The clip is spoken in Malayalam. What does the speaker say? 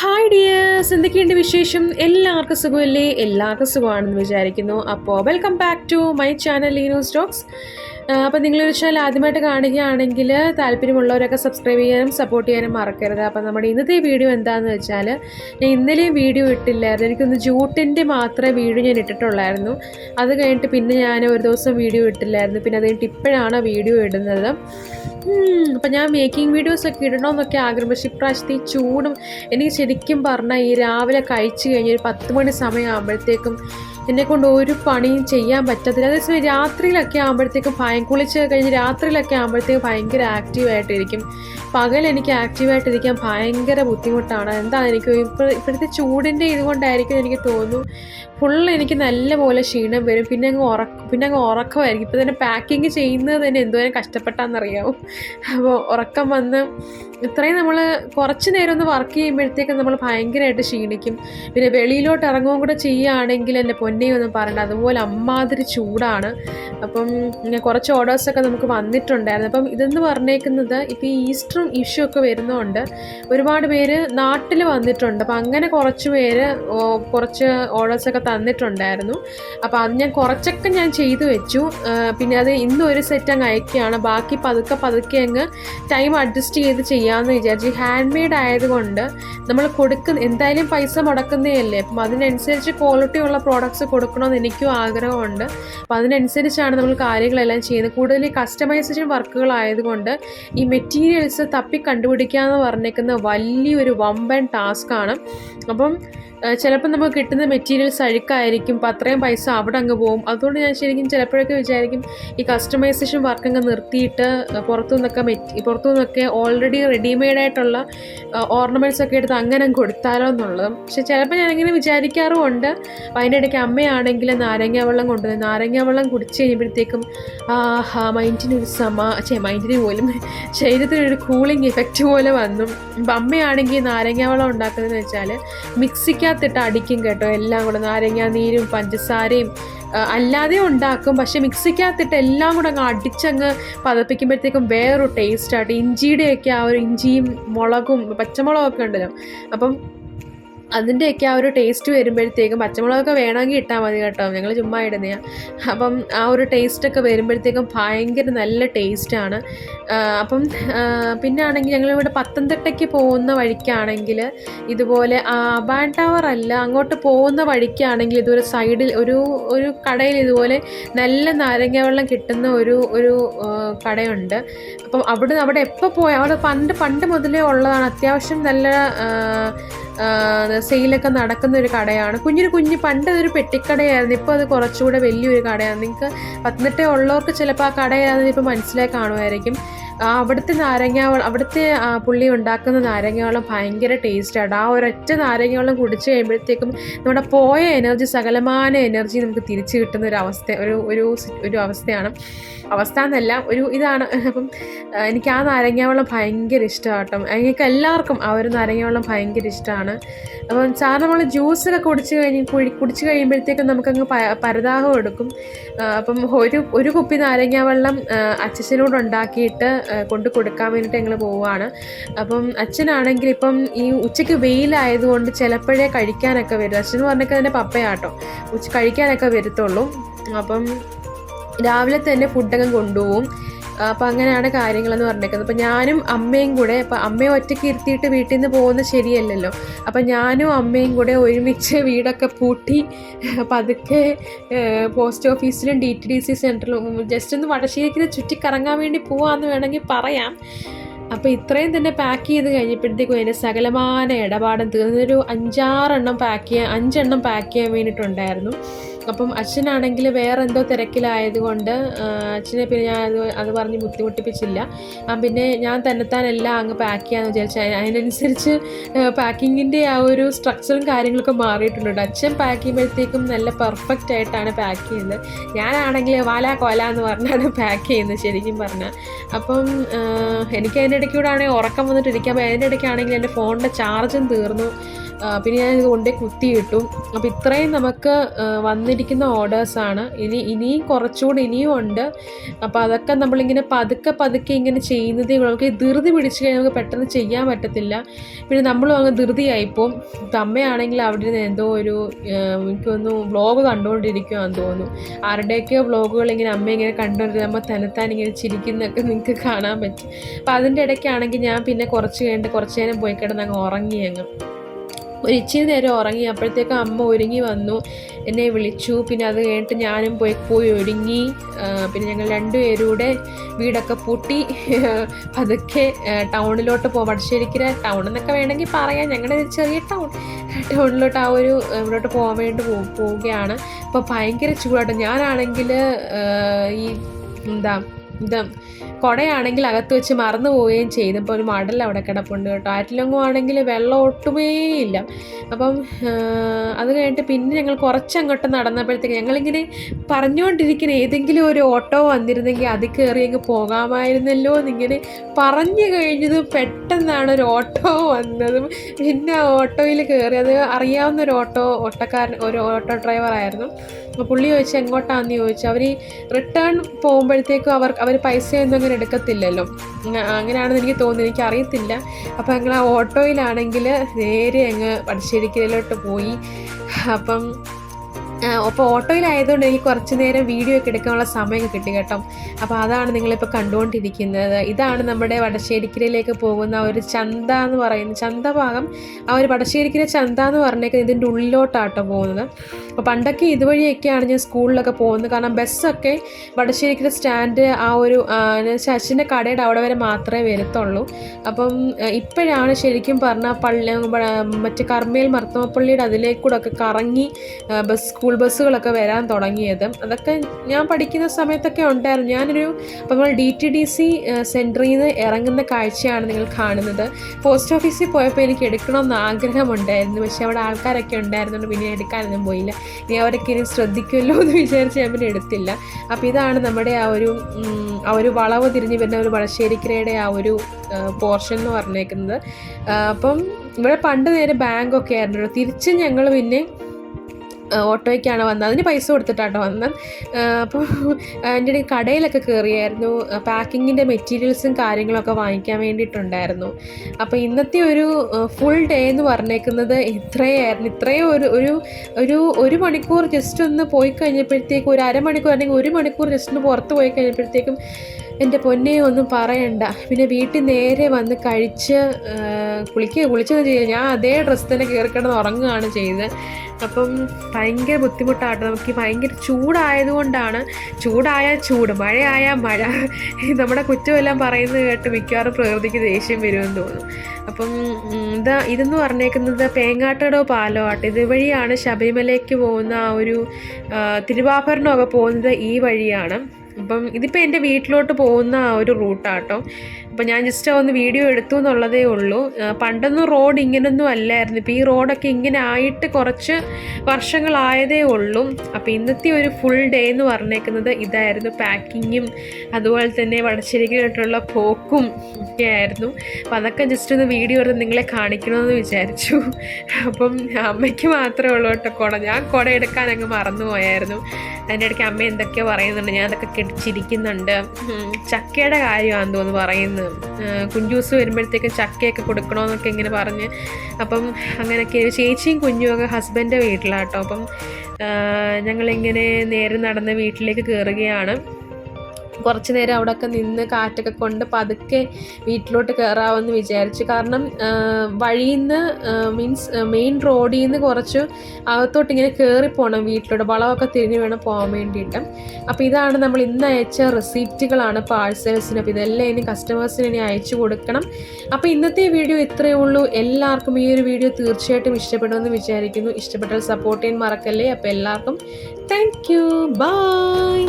ഹായ് ഡിയേഴ്സ് എന്തൊക്കെയുണ്ട് വിശേഷം? എല്ലാവർക്കും സുഖമല്ലേ? എല്ലാവർക്കും സുഖമാണെന്ന് വിചാരിക്കുന്നു. അപ്പോൾ welcome back to my channel Leeno stocks അപ്പോൾ നിങ്ങളൊരു ചാനൽ ആദ്യമായിട്ട് കാണുകയാണെങ്കിൽ താല്പര്യമുള്ളവരൊക്കെ സബ്സ്ക്രൈബ് ചെയ്യാനും സപ്പോർട്ട് ചെയ്യാനും മറക്കരുത്. അപ്പോൾ നമ്മുടെ ഇന്നത്തെ വീഡിയോ എന്താണെന്ന് വെച്ചാൽ ഞാൻ ഇന്നലെയും വീഡിയോ ഇട്ടില്ലായിരുന്നു. എനിക്കൊന്ന് ജൂട്ടിന്റെ മാത്രമേ വീഡിയോ ഞാൻ ഇട്ടിട്ടുള്ളായിരുന്നു. അത് കഴിഞ്ഞിട്ട് പിന്നെ ഞാൻ ഒരു ദിവസം വീഡിയോ ഇട്ടില്ലായിരുന്നു. പിന്നെ അത് കഴിഞ്ഞിട്ട് ഇപ്പോഴാണ് വീഡിയോ ഇടുന്നത്. അപ്പം ഞാൻ മേക്കിംഗ് വീഡിയോസൊക്കെ ഇടണമെന്നൊക്കെ ആഗ്രഹം പക്ഷേ ഇപ്രാവശ്യത്തെ ഈ ചൂടും എനിക്ക് ശരിക്കും പറഞ്ഞാൽ ഈ രാവിലെ കഴിച്ച് കഴിഞ്ഞ് ഒരു പത്ത് മണി സമയമാകുമ്പോഴത്തേക്കും എന്നെക്കൊണ്ട് ഒരു പണിയും ചെയ്യാൻ പറ്റത്തില്ല. അതേസമയം രാത്രിയിലൊക്കെ ആകുമ്പോഴത്തേക്കും ഭയം കുളിച്ച് കഴിഞ്ഞ് രാത്രിയിലൊക്കെ ആകുമ്പോഴത്തേക്ക് ഭയങ്കര ആക്റ്റീവായിട്ടിരിക്കും പകൽ എനിക്ക് ആക്റ്റീവായിട്ടിരിക്കാൻ ഭയങ്കര ബുദ്ധിമുട്ടാണ്. എന്താണ് എനിക്ക് ഇപ്പോൾ ഇപ്പോഴത്തെ ചൂടിന്റെ ഇതുകൊണ്ടായിരിക്കും എനിക്ക് തോന്നുന്നു. ഫുൾ എനിക്ക് നല്ലപോലെ ക്ഷീണം വരും. പിന്നെ അങ്ങ് ഉറക്കം പിന്നെ അങ്ങ് ഉറക്കമായിരിക്കും. ഇപ്പോൾ തന്നെ പാക്കിങ് ചെയ്യുന്നത് തന്നെ എന്തോരം കഷ്ടപ്പെട്ടാണെന്നറിയാവും അപ്പോൾ ഉറക്കം വന്ന് ഇത്രയും നമ്മൾ കുറച്ച് നേരം ഒന്ന് വർക്ക് ചെയ്യുമ്പോഴത്തേക്കും നമ്മൾ ഭയങ്കരമായിട്ട് ക്ഷീണിക്കും. പിന്നെ വെളിയിലോട്ട് ഇറങ്ങുകയും കൂടെ ചെയ്യുകയാണെങ്കിൽ എന്റെ പൊന്നെയൊന്നും പറയണ്ട. അതുപോലെ അമ്മാതിരി ചൂടാണ്. അപ്പം ഇങ്ങനെ കുറച്ച് ഓർഡേഴ്സൊക്കെ നമുക്ക് വന്നിട്ടുണ്ടായിരുന്നു. അപ്പം ഇതെന്ന് പറഞ്ഞേക്കുന്നത് ഇപ്പോൾ ഈ ഈസ്റ്ററും ഇഷ്യൂ ഒക്കെ വരുന്നതുകൊണ്ട് ഒരുപാട് പേര് നാട്ടിൽ വന്നിട്ടുണ്ട്. അപ്പം അങ്ങനെ കുറച്ച് പേര് കുറച്ച് ഓർഡേഴ്സൊക്കെ തന്നിട്ടുണ്ടായിരുന്നു. അപ്പോൾ അത് ഞാൻ കുറച്ചൊക്കെ ഞാൻ ചെയ്തു വെച്ചു. പിന്നെ അത് ഇന്ന് ഒരു സെറ്റ് അങ്ങ് അയക്കുകയാണ്. ബാക്കി പതുക്കെ പതുക്കെ അങ്ങ് ടൈം അഡ്ജസ്റ്റ് ചെയ്ത് ചെയ്യാമെന്ന് വിചാരിച്ചു ഹാൻഡ് മെയ്ഡ് ആയതുകൊണ്ട് നമ്മൾ കൊടുക്കുന്ന എന്തായാലും പൈസ മുടക്കുന്നതല്ലേ അപ്പം അതിനനുസരിച്ച് ക്വാളിറ്റി ഉള്ള പ്രോഡക്ട്സ് കൊടുക്കണമെന്ന് എനിക്കും ആഗ്രഹമുണ്ട്. അപ്പം അതിനനുസരിച്ചാണ് നമ്മൾ കാര്യങ്ങളെല്ലാം ചെയ്യുന്നത് കൂടുതൽ ഈ കസ്റ്റമൈസേഷൻ വർക്കുകളായതുകൊണ്ട് ഈ മെറ്റീരിയൽസ് തപ്പി കണ്ടുപിടിക്കുക എന്ന് പറഞ്ഞേക്കുന്ന വലിയൊരു വമ്പൻ ടാസ്ക്കാണ് അപ്പം ചിലപ്പോൾ നമുക്ക് കിട്ടുന്ന മെറ്റീരിയൽസ് അഴുക്കായിരിക്കും അപ്പം അത്രയും പൈസ അവിടെ അങ്ങ് പോകും അതുകൊണ്ട് ഞാൻ ശരിക്കും ചിലപ്പോഴൊക്കെ വിചാരിക്കും ഈ കസ്റ്റമൈസേഷൻ വർക്ക് അങ്ങ് നിർത്തിയിട്ട് പുറത്തു നിന്നൊക്കെ മെറ്റ് പുറത്തു നിന്നൊക്കെ ഓൾറെഡി റെഡിമെയ്ഡ് ആയിട്ടുള്ള ഓർണമെന്റ്സ് ഒക്കെ എടുത്ത് അങ്ങനെ അങ്ങ് കൊടുത്താലോ എന്നുള്ളത്. പക്ഷെ ചിലപ്പോൾ ഞാനിങ്ങനെ വിചാരിക്കാറുമുണ്ട്. അതിന്റെ ഇടയ്ക്ക് അമ്മയാണെങ്കിൽ നാരങ്ങ വെള്ളം കൊണ്ടുവന്ന് നാരങ്ങ വെള്ളം കുടിച്ച് കഴിയുമ്പോഴത്തേക്കും ആ മൈൻഡിനൊരു സമ ചേ മൈൻഡിന് പോലും ശരീരത്തിനൊരു കൂളിംഗ് ഇഫക്റ്റ് പോലെ വന്നു. അമ്മയാണെങ്കിൽ നാരങ്ങ വെള്ളം ഉണ്ടാക്കുന്നതെന്ന് വെച്ചാൽ മിക്സിക്കകത്തിട്ട് അടിക്കും കേട്ടോ എല്ലാം കൂടെ. നാരങ്ങ നീരും പഞ്ചസാരയും അല്ലാതെ ഉണ്ടാക്കും. പക്ഷേ മിക്സിക്കകത്തിട്ട് എല്ലാം കൂടെ അങ്ങ് അടിച്ചങ്ങ് പതപ്പിക്കുമ്പോഴത്തേക്കും വേറൊരു ടേസ്റ്റായിട്ട് ഇഞ്ചിയുടെയൊക്കെ ആ ഒരു ഇഞ്ചിയും മുളകും പച്ചമുളകൊക്കെ ഉണ്ടല്ലോ. അപ്പം അതിന്റെയൊക്കെ ആ ഒരു ടേസ്റ്റ് വരുമ്പോഴത്തേക്കും പച്ചമുളകൊക്കെ വേണമെങ്കിൽ ഇട്ടാൽ മതി കേട്ടോ. ഞങ്ങൾ ചുമ്മാ ഇടുന്നതാണ് അപ്പം ആ ഒരു ടേസ്റ്റൊക്കെ വരുമ്പോഴത്തേക്കും ഭയങ്കര നല്ല ടേസ്റ്റാണ് അപ്പം പിന്നെ ആണെങ്കിൽ ഞങ്ങളിവിടെ പത്തനംതിട്ടയ്ക്ക് പോകുന്ന വഴിക്കാണെങ്കിൽ ഇതുപോലെ അബാൻ ടവർ അല്ല അങ്ങോട്ട് പോകുന്ന വഴിക്കാണെങ്കിൽ ഇതുപോലെ സൈഡിൽ ഒരു ഒരു കടയിൽ ഇതുപോലെ നല്ല നാരങ്ങ വെള്ളം കിട്ടുന്ന ഒരു ഒരു കടയുണ്ട്. അപ്പം അവിടെ അവിടെ എപ്പോൾ പോയാൽ അവിടെ പണ്ട് പണ്ട് മുതലേ ഉള്ളതാണ്. അത്യാവശ്യം നല്ല സെയിലൊക്കെ നടക്കുന്ന ഒരു കടയാണ്. കുഞ്ഞിന് കുഞ്ഞ് പണ്ട് അതൊരു പെട്ടിക്കടയായിരുന്നു. ഇപ്പോൾ അത് കുറച്ചുകൂടെ വലിയൊരു കടയാണ്. നിങ്ങൾക്ക് പത്തനംതിട്ട ഉള്ളവർക്ക് ചിലപ്പോൾ ആ കടയാണെന്ന് ഇപ്പോൾ മനസ്സിലായി കാണുമായിരിക്കും. അവിടുത്തെ നാരങ്ങാവെള്ളം അവിടുത്തെ പുള്ളി ഉണ്ടാക്കുന്ന നാരങ്ങാവെള്ളം ഭയങ്കര ടേസ്റ്റാണ്. ആ ഒരൊറ്റ നാരങ്ങാവെള്ളം കുടിച്ച് കഴിയുമ്പോഴത്തേക്കും നമ്മുടെ പോയ എനർജി സകലമാന എനർജി നമുക്ക് തിരിച്ചു കിട്ടുന്ന ഒരു അവസ്ഥ ഒരു ഒരു ഒരു അവസ്ഥയാണ്. അവസ്ഥ എന്നല്ല ഒരു ഇതാണ്. അപ്പം എനിക്ക് ആ നാരങ്ങാവെള്ളം ഭയങ്കര ഇഷ്ടമാണ് കേട്ടോ എനിക്ക് എല്ലാവർക്കും ആ ഒരു നാരങ്ങാവെള്ളം ഭയങ്കര ഇഷ്ടമാണ്. അപ്പം സാർ നമ്മൾ ജ്യൂസൊക്കെ കുടിച്ച് കഴിഞ്ഞ് കുഴി കുടിച്ച് കഴിയുമ്പോഴത്തേക്കും നമുക്കങ്ങ് പ- പരദാഹം എടുക്കും. അപ്പം ഒരു ഒരു കുപ്പി നാരങ്ങാവെള്ളം അച്ഛനോട് ഉണ്ടാക്കിയിട്ട് കൊണ്ട് കൊടുക്കാൻ വേണ്ടിയിട്ട് ഞങ്ങൾ പോവുകയാണ് അപ്പം അച്ഛനാണെങ്കിൽ ഇപ്പം ഈ ഉച്ചയ്ക്ക് വെയിലായതുകൊണ്ട് ചിലപ്പോഴേ കഴിക്കാനൊക്കെ വരും. അച്ഛൻ പറഞ്ഞൊക്കെ തന്നെ പപ്പയാട്ടോ. ഉച്ച കഴിക്കാനൊക്കെ വരത്തുള്ളൂ. അപ്പം രാവിലെ തന്നെ ഫുഡൊക്കെ കൊണ്ടുപോകും അപ്പം അങ്ങനെയാണ് കാര്യങ്ങളെന്ന് പറഞ്ഞേക്കുന്നത് അപ്പം ഞാനും അമ്മയും കൂടെ അപ്പം അമ്മയെ ഒറ്റയ്ക്ക് ഇരുത്തിയിട്ട് വീട്ടിൽ നിന്ന് പോകുന്നത് ശരിയല്ലല്ലോ. അപ്പം ഞാനും അമ്മയും കൂടെ ഒരുമിച്ച് വീടൊക്കെ പൂട്ടി പതുക്കെ പോസ്റ്റ് ഓഫീസിലും ഡി ടി ഡി സി സെന്ററിലും ജസ്റ്റ് ഒന്ന് വടശ്ശേരിക്ക് ചുറ്റിക്കറങ്ങാൻ വേണ്ടി പോവാമെന്ന് വേണമെങ്കിൽ പറയാം. അപ്പോൾ ഇത്രയും തന്നെ പാക്ക് ചെയ്ത് കഴിഞ്ഞപ്പോഴത്തേക്കും അതിന്റെ സകലമാന ഇടപാടും തീർന്നൊരു അഞ്ചാറെണ്ണം പാക്ക് ചെയ്യാൻ അഞ്ചെണ്ണം പാക്ക് ചെയ്യാൻ വേണ്ടിയിട്ടുണ്ടായിരുന്നു. അപ്പം അച്ഛനാണെങ്കിൽ വേറെ എന്തോ തിരക്കിലായതുകൊണ്ട് കൊണ്ട് അച്ഛനെ പിന്നെ ഞാൻ അത് അത് പറഞ്ഞ് ബുദ്ധിമുട്ടിപ്പിച്ചില്ല. പിന്നെ ഞാൻ തന്നെത്താൻ എല്ലാം അങ്ങ് പാക്ക് ചെയ്യാമെന്ന് വിചാരിച്ചു അതിന് അതിനനുസരിച്ച് പാക്കിങ്ങിന്റെ ആ ഒരു സ്ട്രക്ചറും കാര്യങ്ങളൊക്കെ മാറിയിട്ടുണ്ട്. അച്ഛൻ പാക്ക് ചെയ്യുമ്പോഴത്തേക്കും നല്ല പെർഫെക്റ്റ് ആയിട്ടാണ് പാക്ക് ചെയ്യുന്നത്. ഞാനാണെങ്കിൽ വാല കൊല എന്ന് പറഞ്ഞാണ് പാക്ക് ചെയ്യുന്നത് ശരിക്കും പറഞ്ഞാൽ അപ്പം എനിക്ക് അതിന്റെ ഇടയ്ക്കൂടെ ആണെങ്കിൽ ഉറക്കം വന്നിട്ടിരിക്കാൻ അതിന്റെ ഇടയ്ക്കാണെങ്കിൽ എന്റെ ഫോണിന്റെ ചാർജും തീർന്നു. പിന്നെ ഞാൻ ഇത് കൊണ്ടേ കുത്തിയിട്ടു. അപ്പോൾ ഇത്രയും നമുക്ക് വന്നിരിക്കുന്ന ഓർഡേഴ്സാണ് ഇനി ഇനിയും കുറച്ചുകൂടി ഇനിയും ഉണ്ട്. അപ്പോൾ അതൊക്കെ നമ്മളിങ്ങനെ പതുക്കെ പതുക്കെ ഇങ്ങനെ ചെയ്യുന്നതേ ഉള്ളൂ നമുക്ക് ധൃതി പിടിച്ചു കഴിഞ്ഞാൽ നമുക്ക് പെട്ടെന്ന് ചെയ്യാൻ പറ്റത്തില്ല. പിന്നെ നമ്മളും അങ്ങ് ധൃതിയായിപ്പോവും അമ്മയാണെങ്കിൽ അവിടെ നിന്ന് എന്തോ ഒരു എനിക്കൊന്നും വ്ളോഗ് കണ്ടുകൊണ്ടിരിക്കുകയാണെന്ന് തോന്നുന്നു. ആരുടെയൊക്കെയോ വ്ളോഗുകൾ ഇങ്ങനെ അമ്മ ഇങ്ങനെ കണ്ടുകൊണ്ടിരുമ്പോൾ തന്നെത്താൻ ഇങ്ങനെ ചിരിക്കുന്നൊക്കെ നിങ്ങൾക്ക് കാണാൻ പറ്റും. അപ്പോൾ അതിന്റെ ഇടയ്ക്കാണെങ്കിൽ ഞാൻ പിന്നെ കുറച്ച് കഴിഞ്ഞിട്ട് കുറച്ച് നേരം പോയി കിടന്ന് അങ്ങ് ഉറങ്ങി അങ്ങ്. ഒരു ഇച്ചിരി നേരം ഉറങ്ങി അപ്പോഴത്തേക്ക് അമ്മ ഒരുങ്ങി വന്നു. എന്നെ വിളിച്ചു. പിന്നെ അത് കഴിഞ്ഞിട്ട് ഞാനും പോയി പോയി ഒരുങ്ങി. പിന്നെ ഞങ്ങൾ രണ്ടുപേരൂടെ വീടൊക്കെ പൂട്ടി. പതുക്കെ ടൗണിലോട്ട് പോകാം വടശ്ശേരിക്കര ടൗൺ എന്നൊക്കെ വേണമെങ്കിൽ പറയാം. ഞങ്ങളുടെ ഒരു ചെറിയ ടൗൺ. ടൗണിലോട്ട് ആ ഒരു ഇവിടോട്ട് പോകാൻ വേണ്ടി പോവുകയാണ്. അപ്പോൾ ഭയങ്കര ചൂടാട്ടോ. ഞാനാണെങ്കിൽ ഈ എന്താ ഇത് കുടയാണെങ്കിൽ അകത്ത് വെച്ച് മറന്നു പോവുകയും ചെയ്തപ്പോൾ ഒരു മടൽ അവിടെ കിടപ്പുണ്ട് കേട്ടോ. ആറ്റിലൊങ്ങും ആണെങ്കിൽ വെള്ളം ഒട്ടുമേ ഇല്ല. അപ്പം അത് കഴിഞ്ഞിട്ട് പിന്നെ ഞങ്ങൾ കുറച്ചങ്ങോട്ട് നടന്നപ്പോഴത്തേക്ക് ഞങ്ങളിങ്ങനെ പറഞ്ഞുകൊണ്ടിരിക്കുന്ന ഏതെങ്കിലും ഒരു ഓട്ടോ വന്നിരുന്നെങ്കിൽ അത് കയറി അങ്ങ് പോകാമായിരുന്നല്ലോ എന്നിങ്ങനെ പറഞ്ഞു കഴിഞ്ഞത് പെട്ടെന്നാണ് ഒരു ഓട്ടോ വന്നതും. പിന്നെ ഓട്ടോയിൽ കയറി അത് അറിയാവുന്ന ഒരു ഓട്ടോ ഓട്ടോക്കാരൻ ഒരു ഓട്ടോ ഡ്രൈവറായിരുന്നു. അപ്പോൾ പുള്ളി ചോദിച്ചു എങ്ങോട്ടാണെന്ന് ചോദിച്ചു. അവർ റിട്ടേൺ പോകുമ്പോഴത്തേക്കും അവർ അവർ പൈസയൊന്നും അങ്ങനെ എടുക്കത്തില്ലല്ലോ. അങ്ങനെയാണെന്ന് എനിക്ക് തോന്നുന്നു. എനിക്ക് അറിയത്തില്ല. അപ്പോൾ ഞങ്ങൾ ആ ഓട്ടോയിലാണെങ്കിൽ നേരെ അങ്ങ് പടിശ്ശേരിക്കലോട്ട് പോയി. അപ്പം അപ്പോൾ ഓട്ടോയിലായതുകൊണ്ട് എനിക്ക് കുറച്ച് നേരം വീഡിയോ ഒക്കെ എടുക്കാനുള്ള സമയം കിട്ടി കേട്ടോ. അപ്പോൾ അതാണ് നിങ്ങളിപ്പോൾ കണ്ടുകൊണ്ടിരിക്കുന്നത്. ഇതാണ് നമ്മുടെ വടശ്ശേരിക്കരയിലേക്ക് പോകുന്ന ഒരു ചന്ത എന്ന് പറയുന്നത് ചന്ത ഭാഗം ആ ഒരു വടശ്ശേരിക്കര ചന്ത എന്ന് പറഞ്ഞേക്കുന്നത് ഇതിന്റെ ഉള്ളിലോട്ടാട്ടോ പോകുന്നത്. അപ്പോൾ പണ്ടൊക്കെ ഇതുവഴിയൊക്കെയാണ് ഞാൻ സ്കൂളിലൊക്കെ പോകുന്നത്. കാരണം ബസ്സൊക്കെ വടശ്ശേരിക്കര സ്റ്റാൻഡ് ആ ഒരു ശശിന്റെ കടയുടെ അവിടെ വരെ മാത്രമേ വരത്തുള്ളൂ. അപ്പം ഇപ്പോഴാണ് ശരിക്കും പറഞ്ഞാൽ പള്ളി മറ്റേ കർമ്മയിൽ മർത്തമപ്പള്ളിയുടെ അതിലേക്കൂടെ ഒക്കെ കറങ്ങി ബസ് സ്കൂൾ ബസ്സുകളൊക്കെ വരാൻ തുടങ്ങിയത് അതൊക്കെ ഞാൻ പഠിക്കുന്ന സമയത്തൊക്കെ ഉണ്ടായിരുന്നു. ഞാനൊരു അപ്പോൾ നമ്മൾ ഡി ടി ഡി സി സെന്ററിൽ നിന്ന് ഇറങ്ങുന്ന കാഴ്ചയാണ് നിങ്ങൾ കാണുന്നത്. പോസ്റ്റ് ഓഫീസിൽ പോയപ്പോൾ എനിക്ക് എടുക്കണമെന്ന് ആഗ്രഹമുണ്ടായിരുന്നു. പക്ഷേ അവിടെ ആൾക്കാരൊക്കെ ഉണ്ടായിരുന്നുകൊണ്ട് പിന്നെ എടുക്കാനൊന്നും പോയില്ല. ഇനി അവരൊക്കെ ഇനി ശ്രദ്ധിക്കുമല്ലോ എന്ന് വിചാരിച്ച് ഞാൻ പിന്നെ എടുത്തില്ല. അപ്പോൾ ഇതാണ് നമ്മുടെ ആ ഒരു ആ ഒരു വളവ് തിരിഞ്ഞ് വരുന്ന ഒരു വളശ്ശേരിക്കരയുടെ ആ ഒരു പോർഷൻ എന്ന് പറഞ്ഞേക്കുന്നത്. അപ്പം ഇവിടെ പണ്ട് നേരെ ബാങ്കൊക്കെ ആയിരുന്നു. തിരിച്ച് ഞങ്ങൾ പിന്നെ ഓട്ടോയ്ക്കാണ് വന്നത്. അതിന് പൈസ കൊടുത്തിട്ടാണ് വന്നത്. അപ്പോൾ എന്റെ ഇടയിൽ കടയിലൊക്കെ കയറിയായിരുന്നു. പാക്കിങ്ങിന്റെ മെറ്റീരിയൽസും കാര്യങ്ങളൊക്കെ വാങ്ങിക്കാൻ വേണ്ടിയിട്ടുണ്ടായിരുന്നു. അപ്പോൾ ഇന്നത്തെ ഒരു ഫുൾ ഡേ എന്ന് പറഞ്ഞേക്കുന്നത് ഇത്രയായിരുന്നു. ഇത്രയും ഒരു ഒരു ഒരു ഒരു മണിക്കൂർ ജസ്റ്റ് ഒന്ന് പോയി കഴിഞ്ഞപ്പോഴത്തേക്കും ഒരു അരമണിക്കൂർ അല്ലെങ്കിൽ ഒരു മണിക്കൂർ ജസ്റ്റ് ഒന്ന് പുറത്ത് പോയി കഴിഞ്ഞപ്പോഴത്തേക്കും എന്റെ പൊന്നെ ഒന്നും പറയണ്ട. പിന്നെ വീട്ടിൽ നേരെ വന്ന് കഴിച്ച് കുളിക്കുക കുളിച്ചെന്ന് ചെയ്യുക ഞാൻ അതേ ഡ്രസ്സ് തന്നെ കയറി ഉറങ്ങുകയാണ് ചെയ്തത്. അപ്പം ഭയങ്കര ബുദ്ധിമുട്ടാട്ടോ. നമുക്ക് ഭയങ്കര ചൂടായതുകൊണ്ടാണ്. ചൂടായാൽ ചൂട് മഴയായാൽ മഴ. നമ്മുടെ കുറ്റമെല്ലാം പറയുന്നത് കേട്ട് മിക്കവാറും പ്രകൃതിക്ക് ദേഷ്യം വരുമെന്ന് തോന്നുന്നു. അപ്പം ഇതാ ഇതെന്ന് പറഞ്ഞേക്കുന്നത് പേങ്ങാട്ടടോ പാലോ ആട്ടോ ഇതുവഴിയാണ് ശബരിമലയ്ക്ക് പോകുന്ന ആ ഒരു തിരുവാഭരണമൊക്കെ പോകുന്നത് ഈ വഴിയാണ്. അപ്പം ഇതിപ്പോൾ എന്റെ വീട്ടിലോട്ട് പോകുന്ന ആ ഒരു റൂട്ടാട്ടോ. അപ്പം ഞാൻ ജസ്റ്റ് ഒന്ന് വീഡിയോ എടുത്തു എന്നുള്ളതേ ഉള്ളൂ. പണ്ടൊന്നും റോഡ് ഇങ്ങനൊന്നും അല്ലായിരുന്നു. ഇപ്പോൾ ഈ റോഡൊക്കെ ഇങ്ങനെ ആയിട്ട് കുറച്ച് വർഷങ്ങളായതേ ഉള്ളൂ. അപ്പോൾ ഇന്നത്തെ ഒരു ഫുൾ ഡേ എന്ന് പറഞ്ഞേക്കുന്നത് ഇതായിരുന്നു പാക്കിങ്ങും അതുപോലെ തന്നെ വടശ്ശേരിക്കായിട്ടുള്ള പോക്കും ഒക്കെ ആയിരുന്നു. അപ്പം അതൊക്കെ ജസ്റ്റ് ഒന്ന് വീഡിയോ എടുത്ത് നിങ്ങളെ കാണിക്കണമെന്ന് വിചാരിച്ചു. അപ്പം അമ്മയ്ക്ക് മാത്രമേ ഉള്ളൂ കേട്ടോ കുട. ഞാൻ കുട എടുക്കാൻ അങ്ങ് മറന്നു പോയായിരുന്നു. അതിന്റെ ഇടയ്ക്ക് അമ്മ എന്തൊക്കെയോ പറയുന്നുണ്ട്. ഞാൻ അതൊക്കെ കെട്ടിച്ചിരിക്കുന്നുണ്ട്. ചക്കയുടെ കാര്യമാണെന്ന് തോന്നുന്നു പറയുന്നത് കുഞ്ചൂസ് വരുമ്പോഴത്തേക്കും ചക്കയൊക്കെ കൊടുക്കണമെന്നൊക്കെ ഇങ്ങനെ പറഞ്ഞ്. അപ്പം അങ്ങനെയൊക്കെ ചേച്ചിയും കുഞ്ഞും ഒക്കെ ഹസ്ബൻഡിന്റെ വീട്ടിലാട്ടോ. അപ്പം ഞങ്ങളിങ്ങനെ നേരെ നടന്ന് വീട്ടിലേക്ക് കയറുകയാണ് കുറച്ച് നേരം അവിടെയൊക്കെ നിന്ന് കാറ്റൊക്കെ കൊണ്ട് പതുക്കെ വീട്ടിലോട്ട് കയറാമെന്ന് വിചാരിച്ചു. കാരണം വഴിയിൽ നിന്ന് മീൻസ് മെയിൻ റോഡിൽ നിന്ന് കുറച്ച് അകത്തോട്ട് ഇങ്ങനെ കയറി പോകണം വീട്ടിലോട്ട്. വളമൊക്കെ തിരിഞ്ഞ് വേണം പോകാൻ വേണ്ടിയിട്ട്. അപ്പോൾ ഇതാണ് നമ്മൾ ഇന്ന് അയച്ച റെസിപ്റ്റുകളാണ് പാഴ്സൽസിന്. അപ്പോൾ ഇതെല്ലാം ഇനി കസ്റ്റമേഴ്സിന് ഇനി അയച്ചു കൊടുക്കണം. അപ്പോൾ ഇന്നത്തെ വീഡിയോ ഇത്രയേ ഉള്ളൂ. എല്ലാവർക്കും ഈ ഒരു വീഡിയോ തീർച്ചയായിട്ടും ഇഷ്ടപ്പെടുമെന്ന് വിചാരിക്കുന്നു. ഇഷ്ടപ്പെട്ടാൽ സപ്പോർട്ട് ചെയ്യാൻ മറക്കല്ലേ. അപ്പോൾ എല്ലാവർക്കും താങ്ക് യു ബൈ